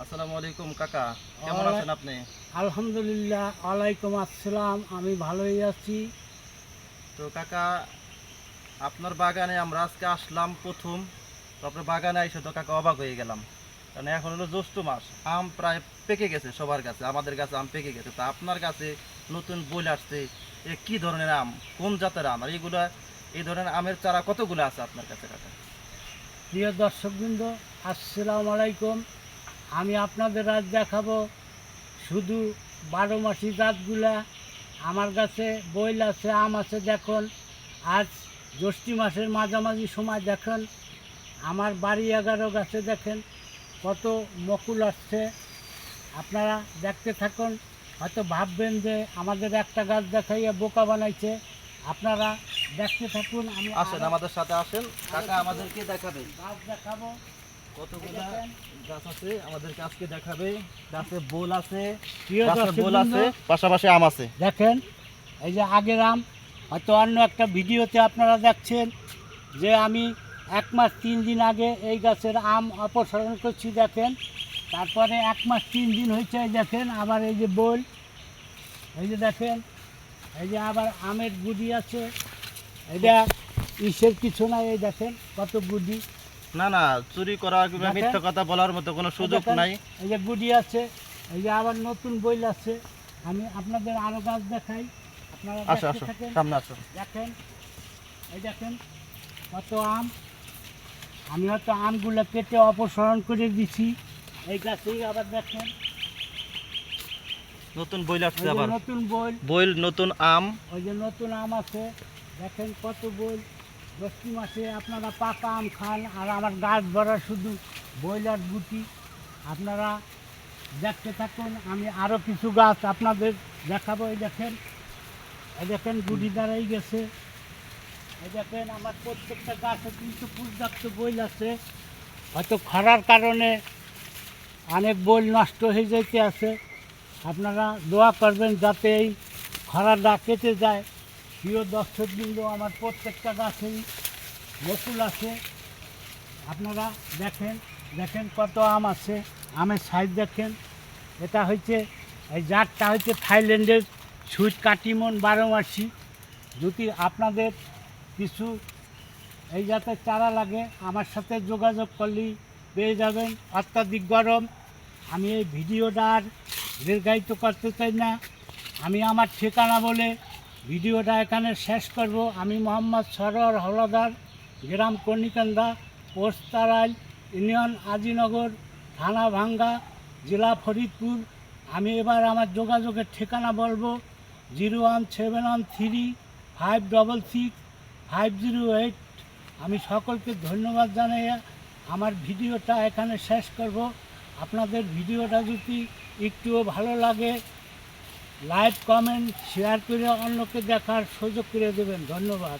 আসসালামু আলাইকুম কাকা। কেমন আছেন আপনি? আলহামদুলিল্লাহ ওয়ালাইকুম আসসালাম। আমি ভালোই আছি। তো কাকা আপনার বাগানে আমরা আজকে আসলাম প্রথম। তো আপনার বাগানে এসে তো কাকা অবাক হয়ে গেলাম। কারণ এখন হলো জ্যৈষ্ঠ মাস। আম প্রায় পেকে গেছে সবার কাছে আমাদের কাছে আম পেকে গেছে। তা আপনার কাছে নতুন বই আসছে এ কি ধরনের আম? কোন জাতের আম? আর এইগুলা এই ধরনের আমের চারা কতগুলো আছে আপনার কাছে কাকা? প্রিয় দর্শকবৃন্দ আসসালামু আলাইকুম। আমি আপনাদের আজ দেখাবো শুধু বারো মাসি জাতগুলা। আমার কাছে বইল আছে আম আছে দেখুন। আজ জ্যৈষ্ঠী মাসের মাঝামাঝি সময় দেখেন। আমার বাড়ি এগারো গাছে দেখেন। কত মকুল আসছে। আপনারা দেখতে থাকুন। হয়তো ভাববেন যে আমাদের একটা গাছ দেখাইয়া বোকা বানাইছে। আপনারা দেখতে থাকুন আমি আসেন আমাদের সাথে আসেন। কাকা আমাদেরকে দেখাবে গাছ দেখাবো। কতগুলা গাছ আছে? আমাদেরকে আজকে দেখাবে। গাছে বোল আছে গাছে বোল আছে পাশাপাশি আম আছে। দেখেন এই যে আগের আম হয়তো অন্য একটা ভিডিওতে আপনারা দেখছেন যে আমি এক মাস তিন দিন আগে এই গাছের আম অপসারণ করছি দেখেন। তারপরে এক মাস তিন দিন হয়েছে দেখেন আবার এই যে বোল এই যে দেখেন এই যে আবার আমের গুদি আছে। এটা ইসের কিছু না এই দেখেন কত গুদি না না চুরি করা কিংবা মিথ্যা কথা বলার মতো কোনো সুযোগ নাই। এই যে গুডি আছে এই যে আবার নতুন বইল আছে। আমি আপনাদের আরও গাছ দেখাই। আপনারা আসো আসো সামনে আসো। দেখেন এই দেখেন কত আম। আমি হয়তো আমগুলো কেটে অপসারণ করে দিছি। এই গাছেই আবার দেখেন। নতুন বইল আসছে আবার। নতুন বইল। বইল নতুন আম। ওই যে নতুন আম আছে। দেখেন কত বই দশটি মাসে আপনারা পাকা আম খান, আর আমার গাছ ভরা শুধু বইলার গুটি। আপনারা দেখতে থাকুন, আমি আরও কিছু গাছ আপনাদের দেখাবো। এই দেখেন এই দেখেন গুটি দাঁড়াই গেছে। এই দেখেন, আমার প্রত্যেকটা গাছে কিন্তু পর্যাপ্ত বইল আছে। হয়তো খরার কারণে অনেক বইল নষ্ট হয়ে যেতে আছে। আপনারা দোয়া করবেন যাতে এই খরাটা কেটে যায়। প্রিয় দর্শকবৃন্দ, আমার প্রত্যেকটা গাছেই বকুল আছে। আপনারা দেখেন দেখেন কত আম আছে। আমের সাইজ দেখেন। এটা হচ্ছে এই জাতটা হচ্ছে থাইল্যান্ডের সুইট কাটিমন বারো মাসি যদি আপনাদের কিছু এই জাতের চারা লাগে, আমার সাথে যোগাযোগ করলেই পেয়ে যাবেন। অত্যাধিক গরম। আমি এই ভিডিওটা আর দীর্ঘায়িত করতে চাই না। আমি আমার ঠিকানা বলে ভিডিওটা এখানে শেষ করব। আমি মোহাম্মদ সরোয়ার হলদার, গ্রাম কর্ণিকান্দা পোস্ট তারাইল ইউনিয়ন আজিনগর, থানা ভাঙ্গা, জেলা ফরিদপুর। আমি এবার আমার যোগাযোগের ঠিকানা বলব zero one seven one three five double six five zero eight. আমি সকলকে ধন্যবাদ জানাই আমার ভিডিওটা এখানে শেষ করব। আপনাদের ভিডিওটা যদি একটুও ভালো লাগে লাইক কমেন্ট শেয়ার করে অন্যকে দেখার সুযোগ করে দেবেন। ধন্যবাদ।